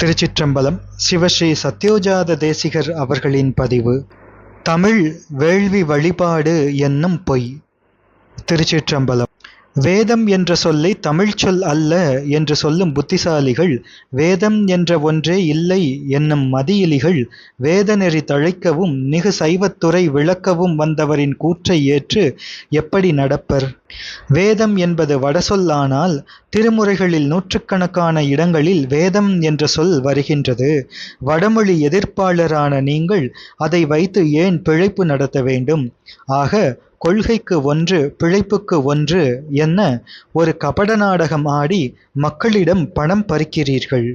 திருச்சிற்றம்பலம் சிவஸ்ரீ சத்யோஜாத தேசிகர் அவர்களின் பதிவு தமிழ் வேள்வி வழிபாடு என்னும் பொய். திருச்சிற்றம்பலம் வேதம் என்ற சொல்லை தமிழ்ச்சொல் அல்ல என்று சொல்லும் புத்திசாலிகள் வேதம் என்ற ஒன்றே இல்லை என்னும் மதியிலிகள் வேதநெறி தழைக்கவும் நிகு சைவத்துறை விளக்கவும் வந்தவரின் கூற்றை ஏற்று எப்படி நடப்பர்? வேதம் என்பது வடசொல்லானால் திருமுறைகளில் நூற்றுக்கணக்கான இடங்களில் வேதம் என்ற சொல் வருகின்றது. வடமொழி எதிர்ப்பாளரான நீங்கள் அதை வைத்து ஏன் பிழைப்பு நடத்த வேண்டும்? ஆக கொள்கைக்கு ஒன்று பிழைப்புக்கு ஒன்று என்ன? ஒரு கபட நாடகம் ஆடி மக்களிடம் பணம் பறிக்கிறீர்கள்.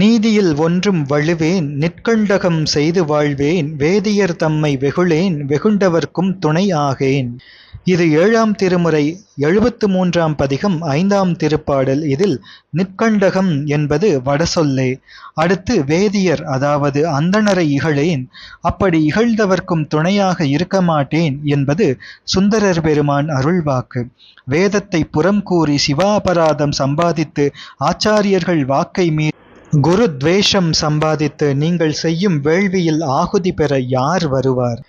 நீதியில் ஒன்றும் வழுவேன் நிற்கண்டகம் செய்து வாழ்வேன் வேதியர் தம்மை வெகுளேன் வெகுண்டவர்க்கும் துணை ஆகேன். இது ஏழாம் திருமுறை எழுபத்து மூன்றாம் பதிகம் ஐந்தாம் திருப்பாடல். இதில் நிற்கண்டகம் என்பது வடசொல்லே. அடுத்து வேதியர் அதாவது அந்தணரை இகழேன் அப்படி இகழ்ந்தவர்க்கும் துணையாக இருக்க மாட்டேன் என்பது சுந்தரர் பெருமான் அருள்வாக்கு. வேதத்தை புறம் கூறி சிவாபராதம் சம்பாதித்து ஆச்சாரியர்கள் வாக்கை மீறி குரு துவேஷம் சம்பாதித்து நீங்கள் செய்யும் வேள்வியில் ஆகுதி பெற யார் வருவார்?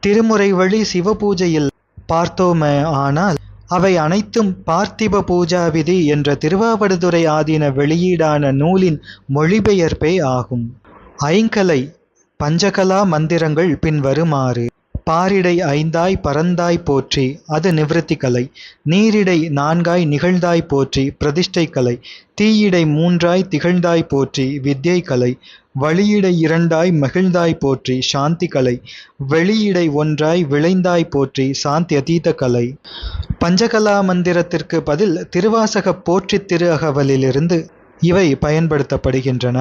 திருமுறை வழி சிவபூஜையில் பார்த்தோமே ஆனால் அவை அனைத்தும் பார்த்திப பூஜா விதி என்ற திருவாவடுதுறை ஆதீன வெளியீடான நூலின் மொழிபெயர்ப்பே ஆகும். ஐங்கலை பஞ்சகலா மந்திரங்கள் பின்வருமாறு. பாரிடை ஐந்தாய் பரந்தாய் போற்றி அது நிவிருத்தி கலை. நீரிடை நான்காய் நிகழ்ந்தாய் போற்றி பிரதிஷ்டை கலை. தீயிடை மூன்றாய் திகழ்ந்தாய் போற்றி வித்யை கலை. வழியிடை இரண்டாய் மகிழ்ந்தாய் போற்றி சாந்தி கலை. வெளியிடை ஒன்றாய் விளைந்தாய் போற்றி சாந்தி அதீத கலை. பஞ்சகலா மந்திரத்திற்கு பதில் திருவாசக போற்றி திரு அகவலிலிருந்து இவை பயன்படுத்தப்படுகின்றன.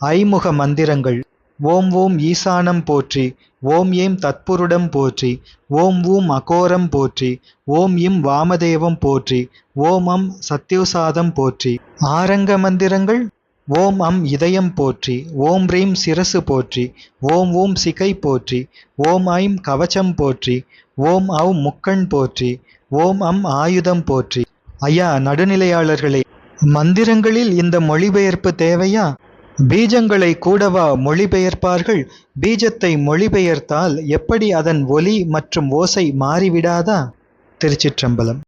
ஐமுக மந்திரங்கள். ஓம் ஓம் ஈசானம் போற்றி ஓம் ஏம் தத்புருடம் போற்றி ஓம் ஊம் அகோரம் போற்றி ஓம் இம் வாமதேவம் போற்றி ஓம் அம் சத்யோசாதம் போற்றி. ஆரங்க மந்திரங்கள் ஓம் அம் இதயம் போற்றி ஓம் ரீம் சிரசு போற்றி ஓம் ஓம் சிகை போற்றி ஓம் ஐம் கவச்சம் போற்றி ஓம் அவ் முக்கண் போற்றி ஓம் அம் ஆயுதம் போற்றி. ஐயா நடுநிலையாளர்களே மந்திரங்களில் இந்த மொழிபெயர்ப்பு தேவையா? பீஜங்களை கூடவா மொழிபெயர்ப்பார்கள்? பீஜத்தை மொழிபெயர்த்தால் எப்படி அதன் ஒலி மற்றும் ஓசை மாறிவிடாதா? திருச்சிற்றம்பலம்.